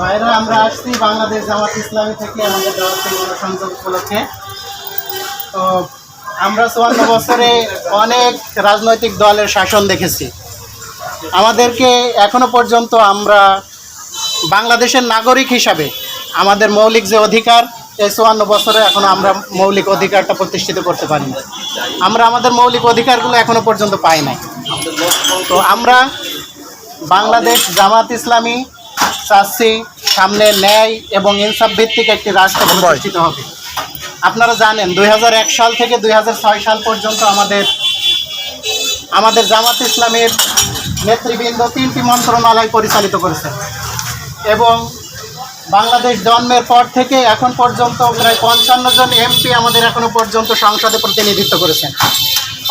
বাইরে আমরা আসছি বাংলাদেশ জামাত ইসলামী থেকে আমাদের থেকে সংযোগ উপলক্ষে। তো আমরা চুয়ান্ন বছরে অনেক রাজনৈতিক দলের শাসন দেখেছি। আমাদেরকে এখনও পর্যন্ত আমরা বাংলাদেশের নাগরিক হিসাবে আমাদের মৌলিক যে অধিকার এই চুয়ান্ন বছরে এখনও আমরা মৌলিক অধিকারটা প্রতিষ্ঠিত করতে পারি না আমরা আমাদের মৌলিক অধিকারগুলো এখনও পর্যন্ত পাই নাই। তো আমরা বাংলাদেশ জামাত ইসলামী চাচ্ছি সামনে ন্যায় এবং ইনসাফ ভিত্তিক একটি রাষ্ট্র প্রতিষ্ঠিত হবে। আপনারা জানেন দুই হাজার এক সাল থেকে দুই হাজার ছয় সাল পর্যন্ত আমাদের আমাদের জামাত ইসলামের নেতৃবৃন্দ তিনটি মন্ত্রণালয় পরিচালিত করেছে এবং বাংলাদেশ জন্মের পর থেকে এখন পর্যন্ত প্রায় পঞ্চান্ন জন এমপি আমাদের এখনও পর্যন্ত সংসদে প্রতিনিধিত্ব করেছেন।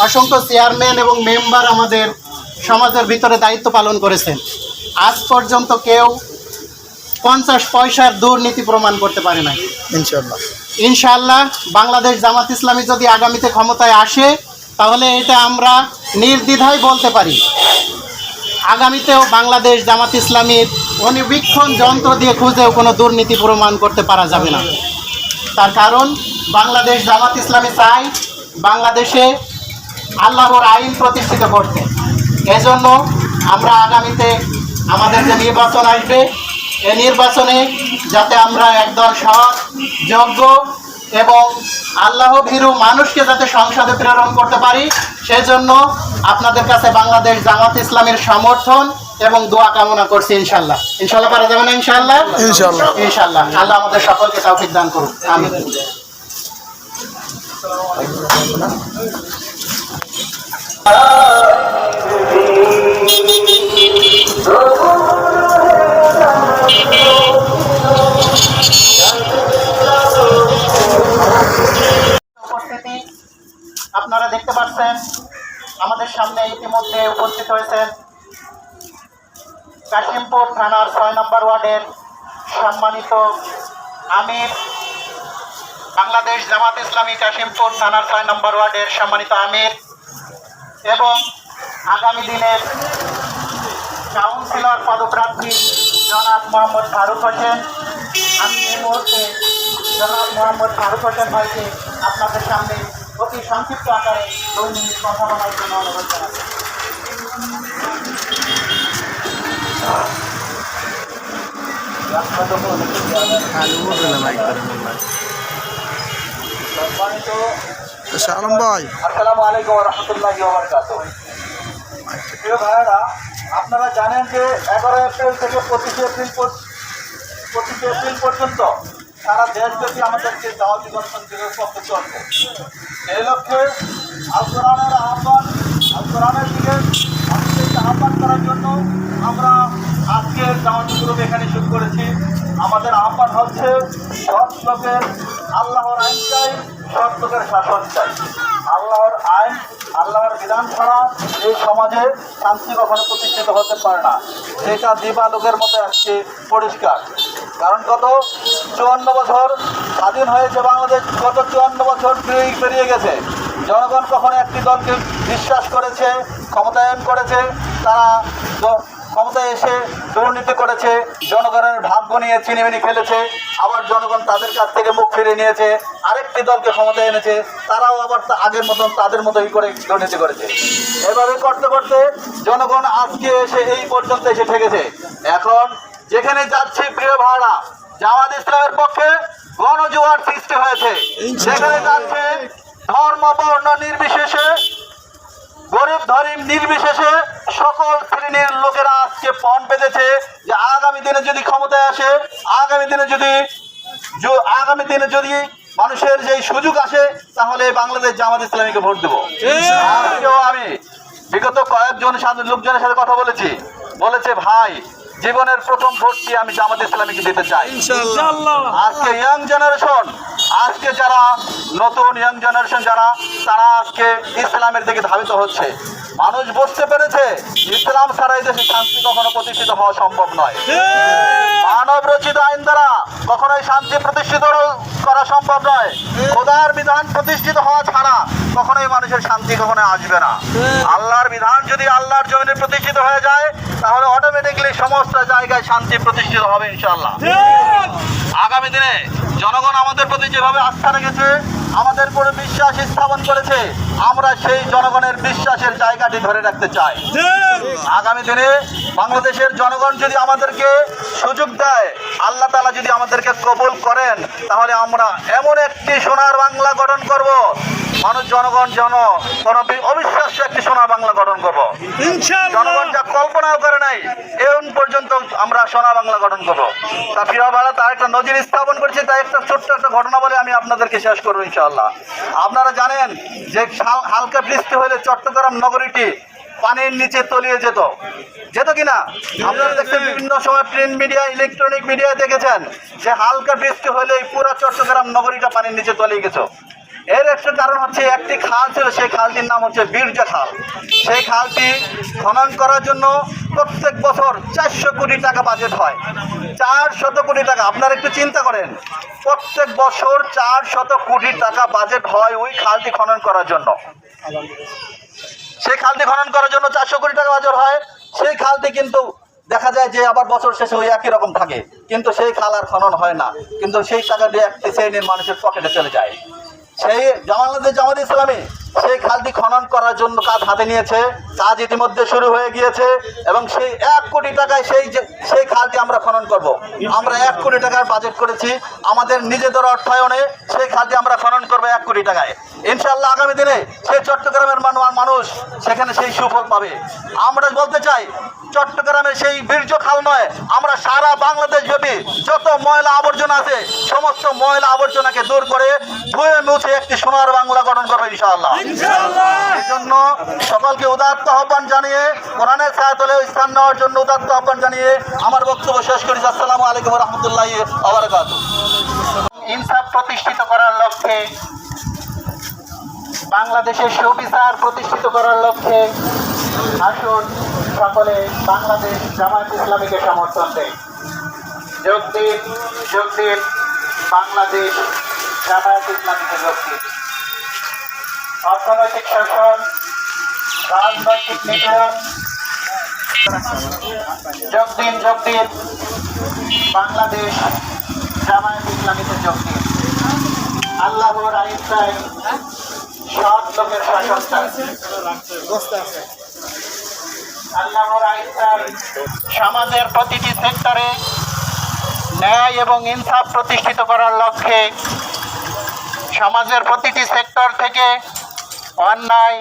অসংখ্য চেয়ারম্যান এবং মেম্বার আমাদের সমাজের ভিতরে দায়িত্ব পালন করেছেন। আজ পর্যন্ত কেউ পঞ্চাশ পয়সার দুর্নীতি প্রমাণ করতে পারে নাই। ইনশাল্লাহ ইনশাআল্লাহ বাংলাদেশ জামাত ইসলামী যদি আগামীতে ক্ষমতায় আসে তাহলে এটা আমরা নির্দ্বিধায় বলতে পারি। আগামীতেও বাংলাদেশ জামাত ইসলামীর অনিবীক্ষণ যন্ত্র দিয়ে খুঁজেও কোনো দুর্নীতি প্রমাণ করতে পারা যাবে না। তার কারণ, বাংলাদেশ জামাত ইসলামী চাই বাংলাদেশে আল্লাহর আইন প্রতিষ্ঠিত করতে। এজন্য আমরা আগামীতে আমাদের যে নির্বাচন আসবে এই নির্বাচনে যাতে আমরা একদল সৎ, যোগ্য এবং আল্লাহ ভীরু মানুষকে যাতে সংসদে প্রেরণ করতে পারি সেজন্য আপনাদের কাছে বাংলাদেশ জামাত ইসলামের সমর্থন এবং দোয়া কামনা করছি ইনশাল্লাহ। ইনশাল্লাহ পারা যাবে না ইনশাল্লাহ? ইনশাল্লাহ। ইনশাল্লাহ। আল্লাহ আমাদের সকলকে তৌফিক দান করুন আমিন। দেখতে আমাদের সামনে ইতিমধ্যে উপস্থিত হয়েছেন কাশিমপুর থানার ছয় নম্বর ওয়ার্ডের সম্মানিত আমির, বাংলাদেশ জামাত ইসলামী কাশিমপুর থানার ছয় নম্বর ওয়ার্ডের সম্মানিত আমির এবং আগামী দিনের কাউন্সিলর পদপ্রার্থী জনাব মোহাম্মদ ফারুক হোসেন। আমি এই মুহূর্তে জনাব মোহাম্মদ ফারুক হোসেন ভাইকে আপনাদের সামনে অতি সংক্ষিপ্ত আকারে দুই মিনিট কথা বলার জন্য অনুরোধ জানাচ্ছি শালম ভাই। আসসালামু আলাইকুম রহমতুল্লাহি ভাইয়েরা আপনারা জানেন যে এগারো এপ্রিল থেকে পঁচিশে এপ্রিল পর- পঁচিশে এপ্রিল পর্যন্ত সারা দেশব্যাপী আমাদেরকে দাওয়াতি দর্শন দিবস পক্ষে চলবে এই লক্ষ্যে আল আহ্বান, আল দিকে মানুষকে আহ্বান করার জন্য আমরা আজকে দাওয়াতি গ্রুপ এখানে শুরু করেছি। আমাদের আহ্বান হচ্ছে সব লোকের আল্লাহর আইন চাই সৎ লোকের শাসন চাই। আল্লাহর আইন, আল্লাহর বিধান ছাড়া এই সমাজে শান্তি কখনো প্রতিষ্ঠিত হতে পারে না। সেটা দিবালোকের মতো আসছে পরিষ্কার। কারণ গত চুয়ান্ন বছর স্বাধীন হয়েছে বাংলাদেশ গত চুয়ান্ন বছর পেরিয়ে গেছে। জনগণ কখনো একটি দলকে বিশ্বাস করেছে, ক্ষমতায়ন করেছে, তারা ক্ষমতায় এসে দুর্নীতি করেছে, জনগণের ভাগ্য নিয়ে চিনিমিনি খেলেছে, আবার জনগণ তাদের কাছ থেকে মুখ ফিরে নিয়েছে, আরেকটি দলকে ক্ষমতায় এনেছে, তারাও আবার আগের মতন তাদের মতোই করে দুর্নীতি করেছে। এভাবে করতে করতে জনগণ আজকে এসে এই পর্যন্ত এসে ঠেকেছে। এখন যেখানে যাচ্ছে প্রিয় ভাড়া জামাত ইসলামের পক্ষে গণজোয়ার সৃষ্টি হয়েছে। সেখানে যাচ্ছে ধর্ম, বর্ণ নির্বিশেষে গরিব ধরিম নির্বিশেষে সকল শ্রেণির লোকেরা আজকে পণ পেতেছে যে আগামী দিনে যদি ক্ষমতায় আসে আগামী দিনে যদি আগামী দিনে যদি মানুষের যে সুযোগ আসে তাহলে বাংলাদেশ জামাত ইসলামীকে ভোট দেবো। আমি বিগত কয়েকজন লোকজনের সাথে কথা বলেছি। বলেছে ভাই জীবনের প্রথম ভোটটি আমি জামাত ইসলামীকে দিতে চাই। আজকে ইয়াং জেনারেশন আজকে যারা নতুন ইয়াং জেনারেশন যারা তারা আজকে ইসলামের দিকে ধাবিত হচ্ছে। মানুষ বুঝতে পেরেছে ইসলাম ছাড়া দেশে শান্তি কখনো প্রতিষ্ঠিত হওয়া সম্ভব নয়। মানব রচিত আইন দ্বারা কখনোই শান্তি প্রতিষ্ঠিত করা সম্ভব নয়। খোদার বিধান প্রতিষ্ঠিত হওয়া ছাড়া কখনোই মানুষের শান্তি কখনো আসবে না। আল্লাহর বিধান যদি আল্লাহর জমিনে প্রতিষ্ঠিত হয়ে যায় তাহলে অটোমেটিকলি সমস্ত জায়গায় শান্তি প্রতিষ্ঠিত হবে ইনশাল্লাহ আগামী দিনে জনগণ আমাদের প্রতি যেভাবে আস্থা রেখেছে আমাদের উপরে বিশ্বাস স্থাপন করেছে আমরা সেই জনগণের বিশ্বাসের জায়গাটি ধরে রাখতে চাই। আগামী দিনে বাংলাদেশের জনগণ যদি আমাদেরকে সুযোগ দেয় আল্লাহ তালা যদি আমাদেরকে কবুল করেন তাহলে আমরা এমন একটি সোনার বাংলা গঠন করব মানুষ জনগণ যেন কোনো অবিশ্বাস্য একটি সোনার বাংলা গঠন করব। জনগণ যা কল্পনাও করে নাই। এখন পর্যন্ত আমরা সোনা বাংলা গঠন করব। তা ফিরাবাড়া তার একটা নজির স্থাপন করছে, তাই একটা ছোট্ট একটা ঘটনা বলে আমি আপনাদেরকে শেষ করব ইনশাআল্লাহ। আপনারা জানেন যে হালকা বৃষ্টি হলে চট্টগ্রাম নগরীটি পানির নিচে তলিয়ে যেত। যেত কিনা? আপনারা দেখছেন বিভিন্ন সময় প্রিন্ট মিডিয়া ইলেকট্রনিক মিডিয়ায় দেখেছেন যে হালকা বৃষ্টি হলেই পুরো চট্টগ্রাম নগরীটা পানির নিচে তলিয়ে গেছে। এর একটা কারণ হচ্ছে একটি খাল ছিল, সেই খালটির নাম হচ্ছে বীরজা খাল সেই খালটি খনন করার জন্য প্রত্যেক বছর চারশো কোটি টাকা বাজেট হয়। চার শত কোটি টাকা, আপনারা একটু চিন্তা করেন। প্রত্যেক বছর চার শত কোটি টাকা বাজেট হয় ওই খালটি খনন করার জন্য। সেই খালটি খনন করার জন্য চারশো কোটি টাকা বাজার হয়। সেই খালটি কিন্তু দেখা যায় যে আবার বছর শেষে ওই একই রকম থাকে। কিন্তু সেই খাল আর খনন হয় না। কিন্তু সেই টাকা দিয়ে একটি শ্রেণির মানুষের পকেটে চলে যায়। সেই জামালদের জামাত ইসলামী, সেই খালটি খনন করার জন্য কাজ হাতে নিয়েছে কাজ ইতিমধ্যে শুরু হয়ে গিয়েছে এবং সেই এক কোটি টাকায় সেই সেই খালটি আমরা খনন করব। আমরা এক কোটি টাকার বাজেট করেছি আমাদের নিজেদের অর্থায়নে সেই খালটি আমরা খনন করব এক কোটি টাকায়। ইনশাল্লাহ আগামী দিনে সেই চট্টগ্রামের মানু- মানুষ সেখানে সেই সুফল পাবে। আমরা বলতে চাই চট্টগ্রামের সেই বীর্য খাল নয় আমরা সারা বাংলাদেশ ব্যাপী যত ময়লা আবর্জনা আছে সমস্ত ময়লা আবর্জনাকে দূর করে ধুয়ে মুছে একটি সোনার বাংলা গঠন করবে ইনশাআল্লাহ। এই জন্য সকলকে উদাত্ত আহ্বান জানিয়ে কোরআনের ছায়াতলে স্থান নেওয়ার জন্য উদাত্ত আহ্বান জানিয়ে আমার বক্তব্য শেষ করি। আসসালামু আলাইকুম রহমতুল্লাহ আবরকাত ইনসাফ প্রতিষ্ঠিত করার লক্ষ্যে, বাংলাদেশের সুবিচার প্রতিষ্ঠিত করার লক্ষ্যে আসুন সকলে বাংলাদেশ জামায়াত ইসলামীকে সমর্থন দেয়। যোগ দিন যোগ দিন, বাংলাদেশ জামায়াত ইসলামীকে যোগ দিন। অর্থনৈতিক শাসন, রাজনৈতিক নিপীড়ন যোগ দিন যোগ দিন, বাংলাদেশ জামায়াত ইসলামীতে যোগ দিন আল্লাহর আইন লোকের শাসন আল্লাহর সমাজের প্রতিটি সেক্টরে ন্যায় এবং ইনসাফ প্রতিষ্ঠিত করার লক্ষ্যে সমাজের প্রতিটি সেক্টর থেকে অন্যায়,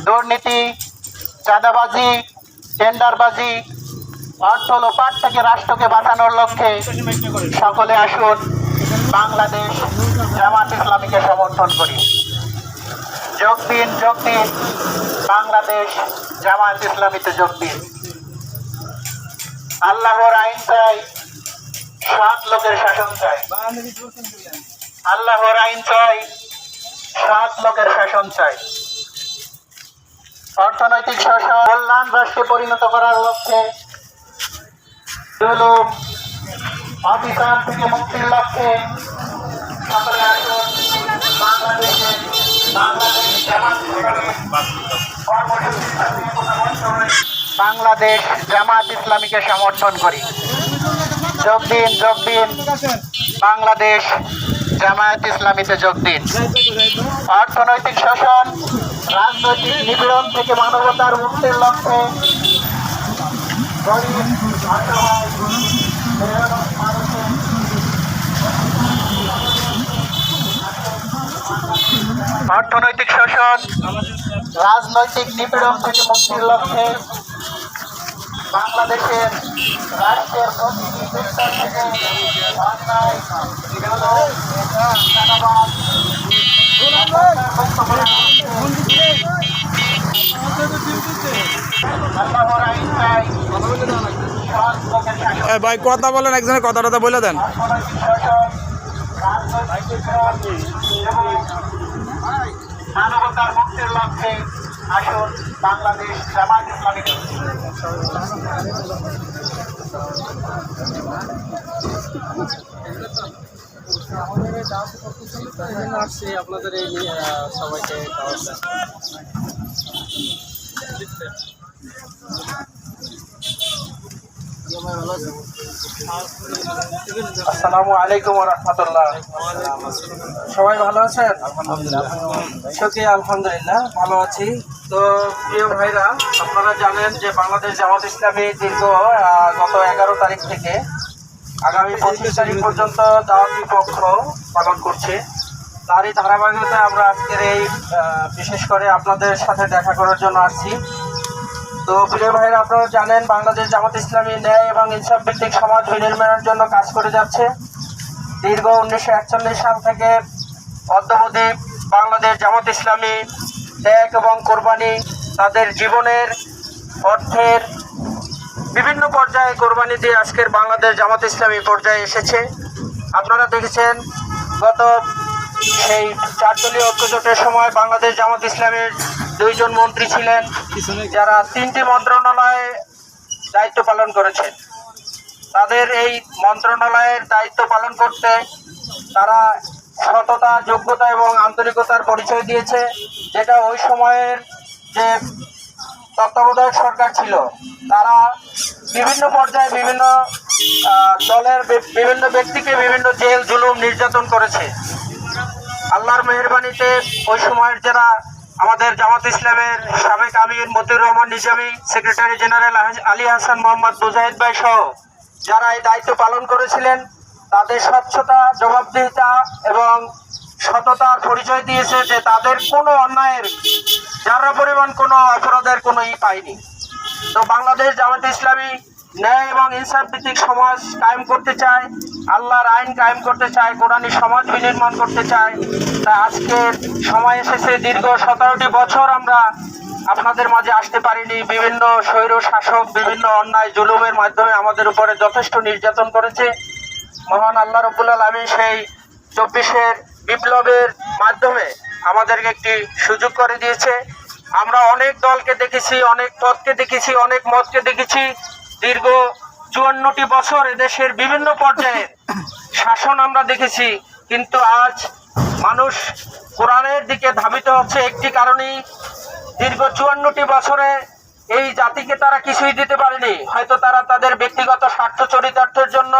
দুর্নীতি, চাঁদাবাজি, টেন্ডারবাজি অর্থ লোপাট থেকে রাষ্ট্রকে বাঁচানোর লক্ষ্যে সকলে আসুন, বাংলাদেশ, জামাত ইসলামীকে সমর্থন করি। যোগ দিন যোগ দিন, বাংলাদেশ, জামাত ইসলামীতে যোগ দিন। আল্লাহর আইন চাই, সৎ লোকের শাসন চাই। আল্লাহর আইন চাই, সৎ লোকের শাসন চাই। অর্থনৈতিক শাসন, কল্যাণ রাষ্ট্রে পরিণত করার লক্ষ্যে জুলুম অবিচার থেকে মুক্তির লক্ষ্যে সকলে আসুন বাংলাদেশে বাংলাদেশ জামাত ইসলামীকে সমর্থন করি যোগ দিন যোগ দিন বাংলাদেশ জামায়াত ইসলামীতে যোগ দিন অর্থনৈতিক শোষণ রাজনৈতিক নিপীড়ন থেকে মানবতার মুক্তির লক্ষ্যে অর্থনৈতিক শোষণ রাজনৈতিক নিপীড়ন থেকে মুক্তির লক্ষ্যে বাংলাদেশের রাষ্ট্রের সেক্টর থেকে অন্যায় জুলুম, ভাই কথা বলেন একজনের কথা টথা বলে দেন অর্থনৈতিক শাসন রাজনৈতিক মানবতার মুক্তির লক্ষ্যে আসুন বাংলাদেশ জামাত ইসলামী আসছি আপনাদের এই নিয়ে সবাইকে। আসসালামু আলাইকুম রহমতুল্লাহ। সবাই ভালো আছেন? সত্যি আলহামদুলিল্লাহ ভালো আছি। তো প্রিয় ভাইরা আপনারা জানেন যে বাংলাদেশ জামাত ইসলামী দীর্ঘ গত এগারো তারিখ থেকে আগামী পঁচিশ তারিখ পর্যন্ত দাওয়াতি পক্ষ পালন করছে। তারই ধারাবাহিকতায় আমরা আজকের এই বিশেষ করে আপনাদের সাথে দেখা করার জন্য আসছি। তো প্রিয় ভাইরা, আপনারা জানেন বাংলাদেশ জামাত ইসলামী ন্যায় এবং ইনসাফ ভিত্তিক সমাজ বিনির্মাণের জন্য কাজ করে যাচ্ছে। দীর্ঘ উনিশশো একচল্লিশ সাল থেকে অদ্যবধি বাংলাদেশ জামাত ইসলামী ত্যাগ এবং কোরবানি তাদের জীবনের অর্থের বিভিন্ন পর্যায়ে কোরবানি দিয়ে আজকের বাংলাদেশ জামাত ইসলামী পর্যায়ে এসেছে। আপনারা দেখেছেন, গত সেই চারদলীয় ঐক্যজোটের সময় বাংলাদেশ জামাত ইসলামের দুইজন মন্ত্রী ছিলেন, যারা তিনটি মন্ত্রণালয়ে দায়িত্ব পালন করেছেন। তাদের এই মন্ত্রণালয়ের দায়িত্ব পালন করতে তারা সততা, যোগ্যতা এবং আন্তরিকতার পরিচয় দিয়েছে, যেটা ওই সময়ের যে তত্ত্বাবধায়ক সরকার ছিল, তারা বিভিন্ন পর্যায়ে বিভিন্ন দলের বিভিন্ন ব্যক্তিকে বিভিন্ন জেল, জুলুম নির্যাতন করেছে। আল্লাহর মেহরবানিতে ওই সময়ের যারা আমাদের জামাত ইসলামের সাবেক আমির মতিউর রহমান, নিজামী সেক্রেটারি জেনারেল আলী হাসান মোহাম্মদ মুজাহিদ ভাই সহ যারা এই দায়িত্ব পালন করেছিলেন, তাদের স্বচ্ছতা, জবাবদিহিতা এবং সততার পরিচয় দিয়েছে যে তাদের কোনো অন্যায়ের, যারা পরিমাণ কোনো অপরাধের কোনো ই পায়নি। তো বাংলাদেশ জামাত ইসলামী ন্যায় এবং ইনসাফ ভিত্তিক সমাজ কায়েম করতে চায়, আল্লাহর আইন কায়েম করতে চায় কোরআনী সমাজ বিনির্মাণ করতে চায়। তা আজকের সময় এসেছে, দীর্ঘ সতেরোটি বছর আমরা আপনাদের মাঝে আসতে পারিনি। বিভিন্ন স্বৈর শাসক, বিভিন্ন অন্যায় জুলুমের মাধ্যমে আমাদের উপরে যথেষ্ট নির্যাতন করেছে। মহান আল্লাহ রবুল আলমী সেই চব্বিশের বিপ্লবের মাধ্যমে আমাদেরকে একটি সুযোগ করে দিয়েছে। আমরা অনেক দলকে দেখেছি, অনেক পথকে দেখেছি, অনেক মতকে দেখেছি। দীর্ঘ চুয়ান্নটি বছর এদেশের বিভিন্ন পর্যায়ে শাসন আমরা দেখেছি, কিন্তু আজ মানুষ কোরআনের দিকে ধাবিত হচ্ছে। একটি কারণেই দীর্ঘ চুয়ান্নটি বছরে এই জাতিকে তারা কিছুই দিতে পারেনি। হয়তো তারা তাদের ব্যক্তিগত স্বার্থ চরিতার্থের জন্য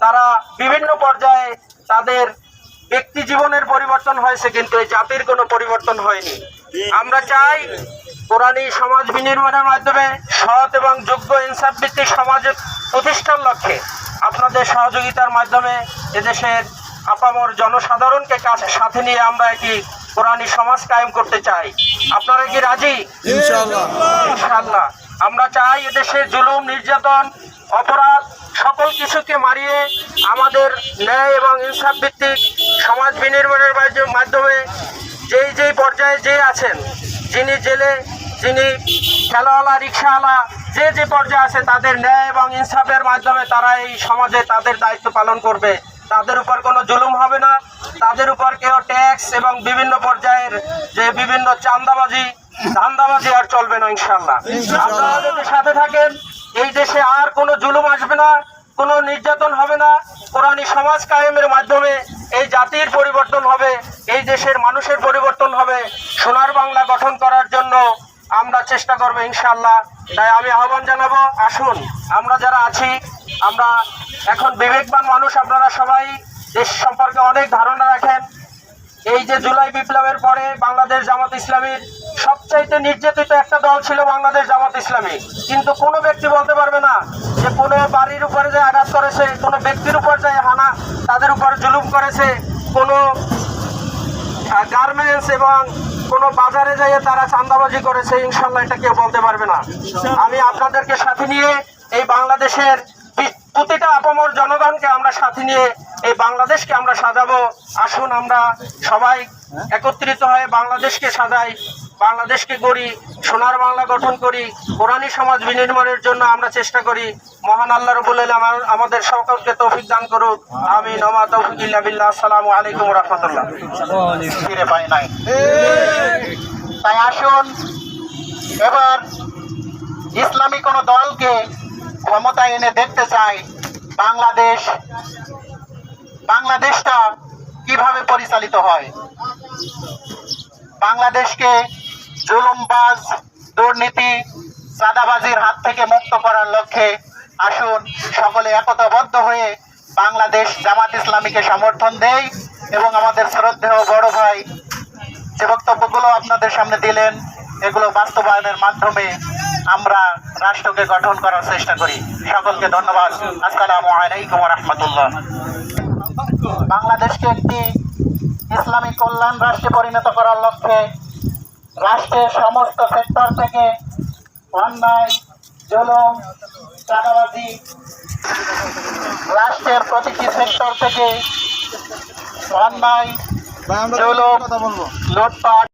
তারা বিভিন্ন পর্যায়ে তাদের ব্যক্তি জীবনের পরিবর্তন হয়েছে, কিন্তু এই জাতির কোনো পরিবর্তন হয়নি। আমরা চাই কোরআনী সমাজ বিনির্মাণের মাধ্যমে সৎ এবং যোগ্য ইনসাফ ভিত্তিক সমাজ প্রতিষ্ঠার লক্ষ্যে আপনাদের সহযোগিতার মাধ্যমে এদেশের আপামর জনসাধারণকে কাছে সাথে নিয়ে আমরা একটি কোরআনী সমাজ কায়েম করতে চাই। আপনারা কি রাজি? ইনশাআল্লাহ। ইনশাআল্লাহ। আমরা চাই এদেশে জুলুম নির্যাতন অপরাধ সকল কিছুকে মারিয়ে আমাদের ন্যায় এবং ইনসাফ ভিত্তিক সমাজ বিনির্মাণের মাধ্যমে যেই যেই পর্যায়ে যে আছেন যিনি জেলে যিনি খেলাওয়ালা রিক্সাওয়ালা যে যে পর্যায়ে আছে তাদের ন্যায় এবং ইনসাফের মাধ্যমে তারা এই সমাজে তাদের দায়িত্ব পালন করবে। তাদের উপর কোনো জুলুম হবে না। তাদের উপর কেউ ট্যাক্স এবং বিভিন্ন পর্যায়ের যে বিভিন্ন চান্দাবাজি ধান্দাবাজি আর চলবে না ইনশাল্লাহ আপনারা যদি সাথে থাকেন এই দেশে আর কোনো জুলুম আসবে না কোনো নির্যাতন হবে না। কোরআনী সমাজ কায়েমের মাধ্যমে এই জাতির পরিবর্তন হবে এই দেশের মানুষের পরিবর্তন হবে। সোনার বাংলা গঠন করার জন্য আমরা চেষ্টা করব ইনশাল্লাহ তাই আমি আহ্বান জানাব, আসুন, আমরা যারা আছি, আমরা এখন বিবেকবান মানুষ আপনারা সবাই, দেশ সম্পর্কে অনেক ধারণা রাখেন। এই যে জুলাই বিপ্লবের পরে বাংলাদেশ জামাত ইসলামীর সবচাইতে নির্যাতিত একটা দল ছিল বাংলাদেশ জামাত ইসলামী। কিন্তু কোনো ব্যক্তি বলতে পারবে না যে কোনো বাড়ির উপরে যে আঘাত করেছে, কোনো ব্যক্তির উপর যে হানা তাদের উপর জুলুম করেছে, কোনো গার্মেন্টস এবং কোনো বাজারে যাইয়ে তারা চান্দাবাজি করেছে, ইনশাল্লাহ এটা কেউ বলতে পারবে না। আমি আপনাদেরকে সাথে নিয়ে এই বাংলাদেশের প্রতিটা আপামর জনগণকে আমরা সাথে নিয়ে এই বাংলাদেশকে আমরা সাজাবো। আসুন আমরা সবাই একত্রিত হয়ে বাংলাদেশকে সাজাই। বাংলাদেশকে গড়ি, সোনার বাংলা গঠন করি কোরআনী সমাজ বিনির্মাণের জন্য আমরা চেষ্টা করি। মহান আল্লাহ রবুল আমাদের সকলকে তৌফিক দান করুক। আমি নমা তৌফিক ইল্লা বিল্লাহ। আসসালামু আলাইকুম রহমতুল্লাহ। ফিরে পাই নাই। তাই আসুন, এবার ইসলামী কোন দলকে ক্ষমতায় এনে দেখতে চাই। বাংলাদেশ, বাংলাদেশটা কীভাবে পরিচালিত হয়? বাংলাদেশকে জুলুমবাজ দুর্নীতি, চাঁদাবাজির হাত থেকে মুক্ত করার লক্ষ্যে আসুন, সকলে একতাবদ্ধ হয়ে বাংলাদেশ জামাত ইসলামীকে সমর্থন দেই এবং আমাদের শ্রদ্ধেয় বড় ভাই যে বক্তব্যগুলো আপনাদের সামনে দিলেন, এগুলো বাস্তবায়নের মাধ্যমে আমরা রাষ্ট্রকে গঠন করার চেষ্টা করি। সকলকে ধন্যবাদ। আসসালামু আলাইকুম রহমতুল্লাহ। বাংলাদেশকে একটি ইসলামী কল্যাণ রাষ্ট্রে পরিণত করার লক্ষ্যে রাষ্ট্রের সমস্ত সেক্টর থেকে অন্যায় জলম চাঁদাবাজি রাষ্ট্রের প্রতিটি সেক্টর থেকে অন্যায় জলম লুটপাট